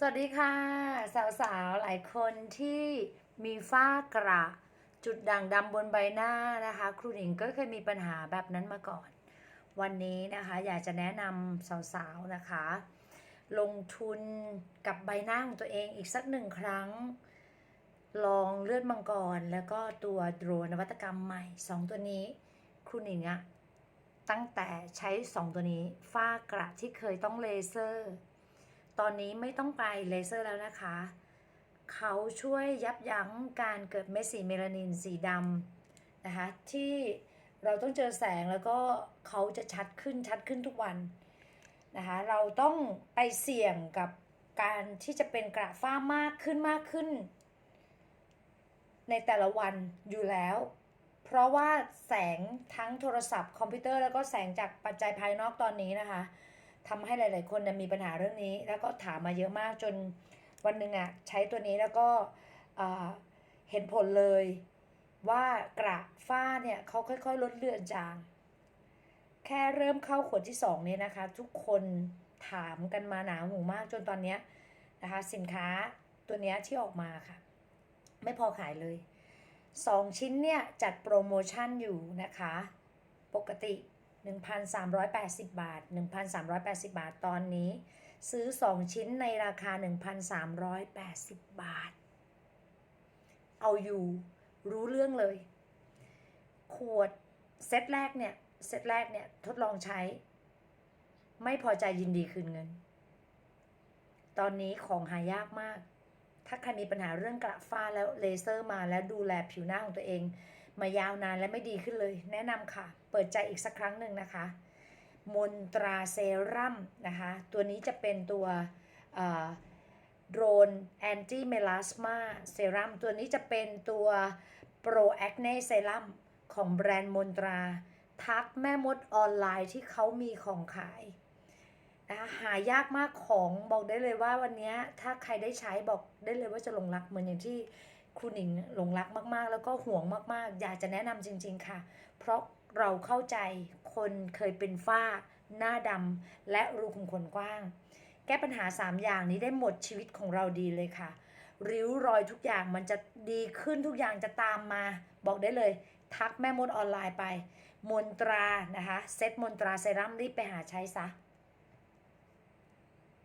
สวัสดีค่ะ สาวๆ หลายคนที่มีฝ้ากระ จุดด่างดำบนใบหน้านะคะ ครูหนิงก็เคยมีปัญหาแบบนั้นมาก่อน วันนี้นะคะ อยากจะแนะนำสาวๆนะคะ ลงทุนกับใบหน้าของตัวเองอีกสักหนึ่งครั้ง ลองเลือดมังกร แล้วก็ตัวโดรนวัตกรรมใหม่ 2 ตัวนี้ ครูหนิงอะตั้งแต่ใช้ 2 ตัวนี้ฝ้ากระที่เคยต้องเลเซอร์ ตอนนี้ไม่ต้องไปเลเซอร์แล้วนะคะ เขาช่วยยับยั้งการเกิดเม็ดสีเมลานินสีดำนะคะ ที่เราต้องเจอแสงแล้วก็เขาจะชัดขึ้นชัดขึ้นทุกวันนะคะ เราต้องไปเสี่ยงกับการที่จะเป็นกระฝ้ามากขึ้นมากขึ้น ในแต่ละวันอยู่แล้ว เพราะว่าแสงทั้งโทรศัพท์คอมพิวเตอร์แล้วก็แสงจากปัจจัยภายนอกตอนนี้นะคะ ทำให้หลาย ๆ คนมีปัญหาเรื่องนี้ แล้วก็ถามมาเยอะมากจนวันหนึ่งอะใช้ตัวนี้แล้วก็เห็นผลเลยว่ากระฝ้าเนี่ยเขาค่อย ๆ ลดเลือนจาง แค่เริ่มเข้าขวดที่สองเนี่ยนะคะ ทุกคนถามกันมาหนาหูมากจนตอนเนี้ยนะคะสินค้าตัวเนี้ยที่ออกมาค่ะ ไม่พอขายเลย 2 ชิ้นเนี่ยจัดโปรโมชั่นอยู่นะคะ ปกติ 1,380 บาท 1,380 บาทตอนนี้ ซื้อ 2 ชิ้นในราคา 1,380 บาท เอาอยู่ รู้เรื่องเลย ขวดเซตแรกเนี่ย เซตแรกเนี่ย ทดลองใช้ ไม่พอใจยินดีคืนเงิน ตอนนี้ของหายากมาก ถ้าใครมีปัญหาเรื่องกระฝ้าแล้วเลเซอร์มาแล้วดูแลผิวหน้าของตัวเอง มายาวนานและไม่ดีขึ้นเลย แนะนำค่ะ เปิดใจอีกสักครั้งหนึ่งนะคะ มนตราเซรั่มนะคะ ตัวนี้จะเป็นตัวโดรนแอนตี้เมลาสมาเซรั่มตัวนี้จะเป็นตัวโปรแอคเน่เซรั่มของแบรนด์มนตรา ทักแม่มดออนไลน์ที่เขามีของขายนะคะหายากมากของบอกได้เลยว่าวันนี้ถ้าใครได้ใช้บอกได้เลยว่าจะหลงรักเหมือนอย่างที่ ครูหนิงหลงรักมากๆ แล้วก็ห่วงมากๆ อยากจะแนะนำจริง ๆ ค่ะ เพราะเราเข้าใจคนเคยเป็นฝ้า หน้าดำและรูขุมขนกว้าง แก้ปัญหา 3 อย่างนี้ได้หมดชีวิตของเราดีเลยค่ะ ริ้วรอยทุกอย่างมันจะดีขึ้นทุกอย่างจะตามมา บอกได้เลย ทักแม่มดออนไลน์ไป มนตรานะคะ เซตมนตราเซรั่มรีบไปหาใช้ซะ